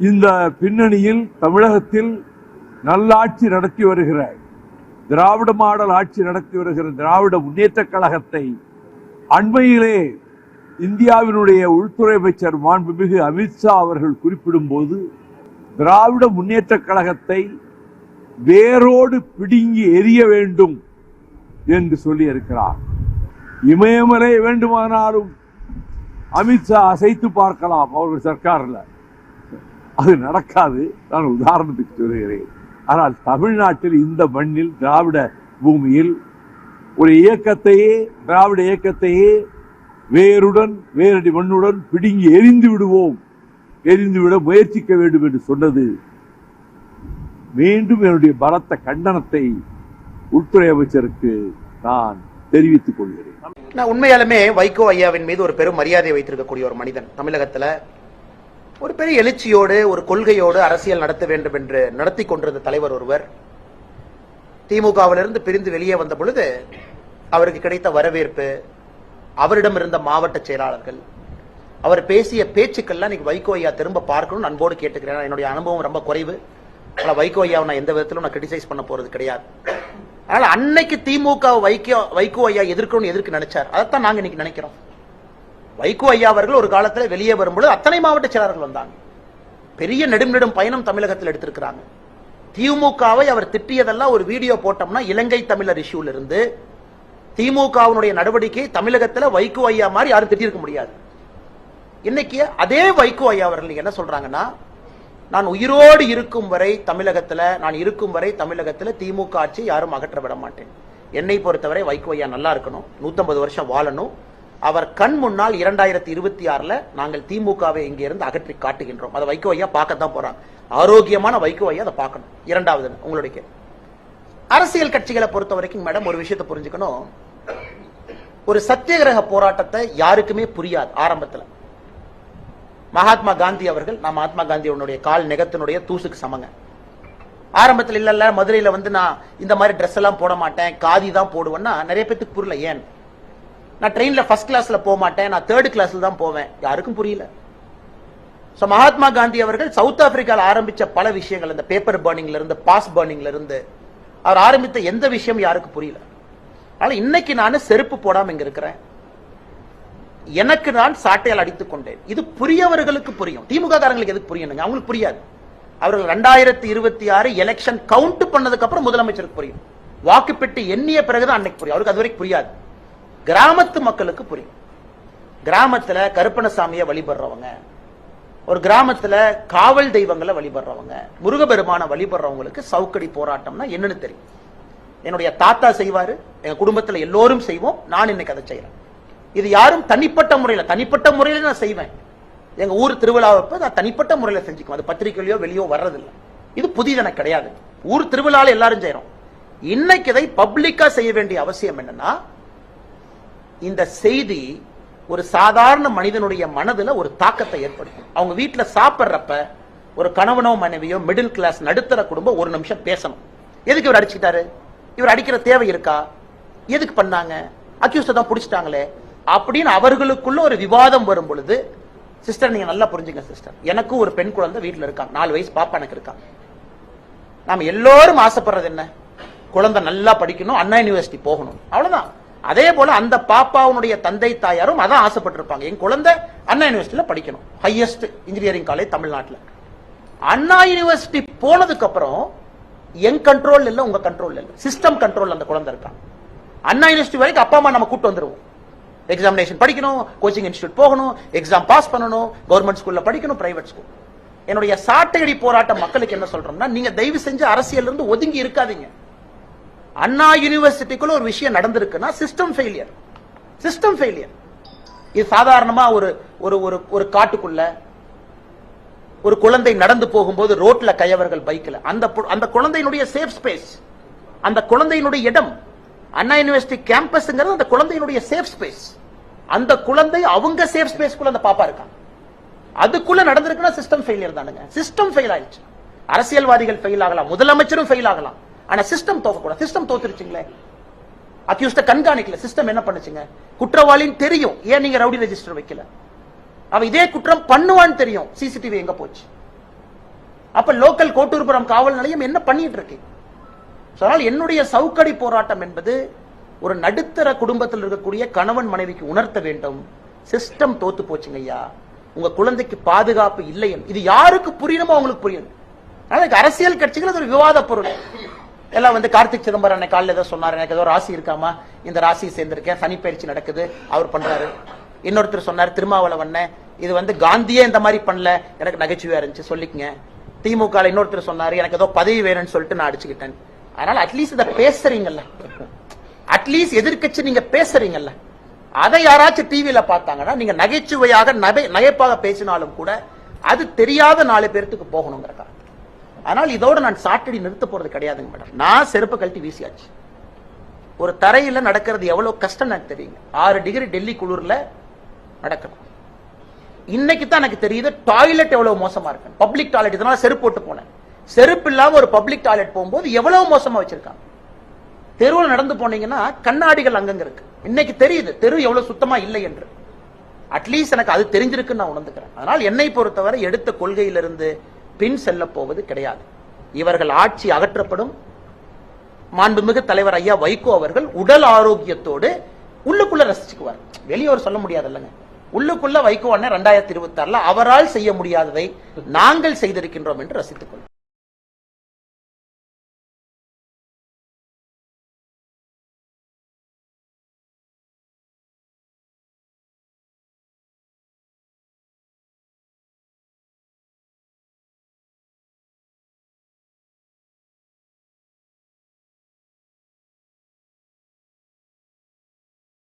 இந்த பின்னணியில் தமிழகத்தில் நல்லாட்சி நடத்தி வருகிற திராவிட மாடல் ஆட்சி நடத்தி வருகிற திராவிட முன்னேற்ற கழகத்தை அண்மையிலே இந்தியாவினுடைய உள்துறை அமைச்சர் மாண்புமிகு அமித்ஷா அவர்கள் குறிப்பிடும்போது திராவிட முன்னேற்ற கழகத்தை வேரோடு பிடுங்கி எரிய வேண்டும் என்று சொல்லியிருக்கிறார். இமயமலை வேண்டுமானாலும் அமித்ஷா அசைத்து பார்க்கலாம் அவர்கள் சர்க்காரில். அது நடக்காது. நான் உதாரணத்துக்கு சொல்கிறேன் ஆனால் தமிழ்நாட்டில் இந்த மண்ணில் திராவிட பூமியில் ஒரு இயக்கத்தையே திராவிட இயக்கத்தையே வேருடன் வேரடி மண்ணுடன் பிடுங்கி எரிந்து விடுவோம். எரிந்துவிட முயற்சிக்க வேண்டும் என்று சொன்னது. மீண்டும் என்னுடைய பலத்த கண்டனத்தை உள்துறை அமைச்சருக்கு நான் தெரிவித்துக் கொள்கிறேன். நான் உண்மையாலுமே வைகோ ஐயாவின் மீது ஒரு பெரும் மரியாதை வைத்திருக்கக்கூடிய ஒரு மனிதன். தமிழகத்துல ஒரு பெரிய எழுச்சியோடு ஒரு கொள்கையோடு அரசியல் நடத்த வேண்டும் என்று நடத்தி கொண்டிருந்த தலைவர் ஒருவர் திமுகவிலிருந்து பிரிந்து வெளியே வந்த பொழுது அவருக்கு கிடைத்த வரவேற்பு அவரிடம் இருந்த மாவட்ட செயலாளர்கள் அவர் பேசிய பேச்சுக்கள்லாம் இன்னைக்கு வைகோ ஐயா திரும்ப பார்க்கணும்னு அன்போடு கேட்டுக்கிறேன். என்னுடைய அனுபவம் ரொம்ப குறைவு. ஆனால் வைகோ ஐயாவை நான் எந்த விதத்திலும் நான் கிரிட்டிசைஸ் பண்ண போறது கிடையாது. அதனால அன்னைக்கு திமுக வைகோ வைகோ ஐயா எதிர்க்கணும்னு எதிர்க்கு நினைச்சார். அதைத்தான் நாங்க இன்னைக்கு நினைக்கிறோம். வைகோ ஐயா அவர்கள் ஒரு காலத்தில் வெளியே வரும்பொழுது அத்தனை மாவட்ட செயலாளர்கள் வந்தாங்க. பெரிய நெடும் நெடும் பயணம் தமிழகத்தில் எடுத்திருக்கிறாங்க. திமுகவை அவர் திட்டியதெல்லாம் ஒரு வீடியோ போட்டோம்னா இலங்கை தமிழர் இஷ்யூல இருந்து திமுகவினுடைய நடவடிக்கை தமிழகத்தில் வைகோ ஐயா மாதிரி யாரும் திட்டியிருக்க முடியாது. இன்னைக்கு அதே வைகோ ஐயா அவர்கள் என்ன சொல்றாங்கன்னா நான் உயிரோடு இருக்கும் வரை தமிழகத்தில் நான் இருக்கும் வரை தமிழகத்தில் திமுக ஆட்சி யாரும் அகற்ற விட மாட்டேன். என்னை பொறுத்தவரை வைகோ ஐயா நல்லா இருக்கணும். 150 வருஷம் வாழணும். அவர் கண் முன்னால் இரண்டாயிரத்தி இருபத்தி ஆறுல நாங்கள் திமுகவை இங்க இருந்து அகற்றி காட்டுகின்றோம். அதை வைகோ ஐயா பார்க்கத்தான் போறாங்க ஆரோக்கியமான வைகோ ஐயா அதை பார்க்கணும். இரண்டாவது உங்களுடைய அரசியல் கட்சிகளை பொறுத்த வரைக்கும் மேடம் ஒரு விஷயத்தை புரிஞ்சுக்கணும். ஒரு சத்தியகிரக போராட்டத்தை யாருக்குமே புரியாது ஆரம்பத்துல. மகாத்மா காந்தி அவர்கள் நான் மகாத்மா காந்தியோடைய கால் நெகத்தினுடைய தூசுக்கு சமங்க. ஆரம்பத்தில் இல்ல இல்ல மதுரையில வந்து நான் இந்த மாதிரி ட்ரெஸ் எல்லாம் போட மாட்டேன் காதி தான் போடுவேன்னா நிறைய பேத்துக்கு புரியல ஏன்? நான் ட்ரெயினில் ஃபர்ஸ்ட் கிளாஸில் போக மாட்டேன் நான் தேர்ட் கிளாஸில் தான் போவேன். யாருக்கும் புரியல. ஸோ மகாத்மா காந்தி அவர்கள் சவுத் ஆப்பிரிக்காவில் ஆரம்பித்த பல விஷயங்கள் இந்த பேப்பர் பர்னிங்லேருந்து பாஸ் பர்னிங்ல இருந்து அவர் ஆரம்பித்த எந்த விஷயம் யாருக்கு புரியல. அதனால் இன்னைக்கு நான் செருப்பு போடாமல் இங்கே இருக்கிறேன். எனக்கு நான் சாட்டையால் அடித்துக் கொண்டேன். இது புரியவர்களுக்கு புரியும். திமுக காரங்களுக்கு எதுக்கு புரியணுங்க அவங்களுக்கு புரியாது. அவர்கள் ரெண்டாயிரத்தி இருபத்தி ஆறு எலெக்ஷன் கவுண்ட் பண்ணதுக்கு அப்புறம் முதலமைச்சருக்கு புரியும். வாக்குப்பெட்டி எண்ணிய பிறகுதான் அன்னைக்கு புரியும். அவருக்கு அது வரைக்கும் புரியாது. கிராமத்து மக்களுக்கு புரியும். கிராமத்துல கருப்பணசாமியை வழிபடுறவங்க ஒரு கிராமத்துல காவல் தெய்வங்களை வழிபடுறவங்க முருகபெருமான வழிபடுறவங்களுக்கு சவுக்கடி போராட்டம்னா என்னன்னு தெரியும். என்னுடைய தாத்தா செய்வாரு எங்க குடும்பத்துல எல்லோரும் செய்வோம் நான் இன்னைக்கு அதை செய்யறேன் இது யாரும் தனிப்பட்ட முறையில தனிப்பட்ட முறையில நான் செய்வேன். எங்க ஊர் திருவிழாவப்ப நான் தனிப்பட்ட முறையில செஞ்சுக்குவேன். அது பத்திரிகையிலயோ வெளியோ வர்றதில்லை. இது புதிதன கிடையாது. ஊர் திருவிழாவில் எல்லாரும் செய்யறோம் இன்னைக்கு இதை பப்ளிக்கா செய்ய வேண்டிய அவசியம் என்னன்னா இந்த செய்தி ஒரு சாதாரண மனிதனுடைய மனதில் ஒரு தாக்கத்தை ஏற்படுத்தும். அவங்க வீட்டில் சாப்பிட்றப்ப ஒரு கணவனோ மனைவியோ மிடில் கிளாஸ் நடுத்தர குடும்பம் ஒரு நிமிஷம் பேசணும். எதுக்கு இவர் அடிச்சுக்கிட்டாரு இவர் அடிக்கிற தேவை இருக்கா? எதுக்கு பண்ணாங்க? அக்யூஸ்ட தான் பிடிச்சிட்டாங்களே. அப்படின்னு அவர்களுக்குள்ள ஒரு விவாதம் வரும் பொழுது சிஸ்டர் நீங்க நல்லா புரிஞ்சுங்க சிஸ்டர் எனக்கும் ஒரு பெண் குழந்தை வீட்டில் இருக்கான் நாலு வயசு பாப்பா எனக்கு இருக்கான் நாம் எல்லோரும் ஆசைப்படுறது என்ன? குழந்தை நல்லா படிக்கணும் அண்ணா யூனிவர்சிட்டி போகணும். அவ்வளவுதான். அதே போல அந்த பாப்பாவுடைய தந்தை தாயாரும் அதான் ஆசைப்பட்டிருப்பாங்க. என் குழந்தை அண்ணா யூனிவர்சிட்டியில படிக்கணும். ஹையஸ்ட் இன்ஜினியரிங் காலேஜ் தமிழ்நாட்டில். அண்ணா யூனிவர்சிட்டி போனதுக்கு அப்புறம் என் கண்ட்ரோல் இல்லை உங்க கண்ட்ரோல் இல்லை. சிஸ்டம் கண்ட்ரோல் அந்த குழந்தை இருக்காங்க அண்ணா யூனிவர்சிட்டி வரைக்கும் அப்பா அம்மா நம்ம கூட்டு வந்துருவோம். எக்ஸாமினேஷன் படிக்கணும் கோச்சிங் இன்ஸ்டியூட் போகணும் எக்ஸாம் பாஸ் பண்ணணும் கவர்மெண்ட் ஸ்கூல்ல படிக்கணும் பிரைவேட் ஸ்கூல் என்னுடைய சாட்டையடி போராட்ட மக்களுக்கு என்ன சொல்றோம்னா நீங்க தயவு செஞ்சு அரசியல் இருந்து ஒதுங்கி இருக்காதீங்க. அண்ணா யூனிவர்சிட்டிக்குள்ள ஒரு விஷயம் நடந்திருக்குன்னா சிஸ்டம் ஃபெயிலியர் சிஸ்டம் ஃபெயிலியர் இது சாதாரணமா ஒரு ஒரு ஒரு ஒரு காட்டுக்குள்ள ஒரு குழந்தை நடந்து போகும்போது ரோட்ல கையவர்கள் பைக்ல அந்த பு- அந்த குழந்தையினுடைய சேஃப் ஸ்பேஸ் அந்த குழந்தையினுடைய இடம் அண்ணா யூனிவர்சிட்டி கேம்பஸ்ங்கிறது அந்த குழந்தையினுடைய சேஃப் ஸ்பேஸ் அந்த குழந்தை அவங்க சேஃப் ஸ்பேஸ்க்குள்ள அந்த பாப்பா இருக்காங்க அதுக்குள்ள நடந்திருக்குன்னா சிஸ்டம் ஃபெயிலியர் தானுங்க. சிஸ்டம் ஃபெயில் ஆயிடுச்சு. அரசியல்வாதிகள் ஃபெயில் ஆகலாம். முதலமைச்சரும் ஃபெயில் ஆகலாம். ஆனா சிஸ்டம் தோக்கக்கூடாது. சிஸ்டம் தோத்துருச்சுங்களே. அக்யூஸ்ட கண்காணிக்கல. சிஸ்டம் என்ன பண்ணுச்சுங்க? குற்றவாளின்னு தெரியும். ஏன் நீங்க ரவுடி ரெஜிஸ்டர் வைக்கல? அவன் இதே குற்றம் பண்ணுவான்னு தெரியும். சிசிடிவி எங்க போச்சு? அப்ப லோக்கல் கோட்டூர்புரம் காவல் நிலையம் என்ன பண்ணிட்டு இருக்கு அதனால் என்னுடைய சவுக்கடி போராட்டம் என்பது ஒரு நடுத்தர குடும்பத்தில் இருக்கக்கூடிய கணவன் மனைவிக்கு உணர்த்த வேண்டும். சிஸ்டம் தோத்து போச்சுங்க ஐயா. உங்க குழந்தைக்கு பாதுகாப்பு இல்லை இது யாருக்கு புரியணுமோ அவங்களுக்கு புரியணும் அதனால அரசியல் கட்சிகள் அது ஒரு விவாத பொருள். எல்லாம் வந்து கார்த்திக் சிதம்பரம் அன்னைக்கு காலையில் ஏதோ சொன்னார். எனக்கு ஏதோ ராசி இருக்காமா? இந்த ராசியை சேர்ந்திருக்கேன். சனி பயிற்சி நடக்குது. அவர் பண்றாரு. இன்னொருத்தர் சொன்னார் திருமாவளவன் இது வந்து காந்தியே இந்த மாதிரி பண்ணல. எனக்கு நகைச்சுவையா இருந்துச்சு. சொல்லிக்கங்க. திமுக இன்னொருத்தர் சொன்னாரு எனக்கு ஏதோ பதவி வேணும்னு சொல்லிட்டு நான் அடிச்சுக்கிட்டேன். அதனால அட்லீஸ்ட் இதை பேசுறீங்கல்ல. அட்லீஸ்ட் எதிர்கட்சி நீங்க பேசுறீங்கல்ல. அதை யாராச்சும் டிவியில பார்த்தாங்கன்னா நீங்க நகைச்சுவையாக நகை நகைப்பாக பேசினாலும் கூட அது தெரியாத நாலு பேர்த்துக்கு போகணுங்கிறக்கா அதனால் இதோட நான் சாட்டடி நிறுத்த போறது கிடையாதுங்க மேடம். நான் செருப்பு கழட்டி வீசியாச்சு. ஒரு தரையில நடக்கிறது எவ்வளவு கஷ்டம் எனக்கு தெரியுங்க. ஆறு டிகிரி டெல்லி குளிரில் நடக்கணும். இன்னைக்கு தான் எனக்கு தெரியுது டாய்லெட் எவ்வளவு மோசமா இருக்கு பப்ளிக் டாய்லெட் இதனால செருப்பு போட்டு போனேன். செருப்பு இல்லாமல் ஒரு பப்ளிக் டாய்லெட் போகும்போது எவ்வளவு மோசமா வச்சிருக்காங்க. தெருவில் நடந்து போனீங்கன்னா கண்ணாடிகள் அங்கங்க இருக்கு. இன்னைக்கு தெரியுது தெரு எவ்வளவு சுத்தமா இல்லை என்று. அட்லீஸ்ட் எனக்கு அது தெரிஞ்சிருக்குன்னு நான் உணர்ந்துக்கிறேன். அதனால் என்னை பொறுத்தவரை எடுத்த கொள்கையிலிருந்து பின் செல்ல போவது கிடையாது. இவர்கள் ஆட்சி அகற்றப்படும். மாண்புமிகு தலைவர் ஐயா வைகோ அவர்கள் உடல் ஆரோக்கியத்தோடு உள்ளுக்குள்ள ரசிச்சுக்குவார். வெளியோர் சொல்ல முடியாது இல்லைங்க உள்ளுக்குள்ள வைகோ அண்ணன் ரெண்டாயிரத்தி இருபத்தி ஆறுல அவரால் செய்ய முடியாததை நாங்கள் செய்திருக்கின்றோம் என்று ரசித்துக் கொள்வோம்.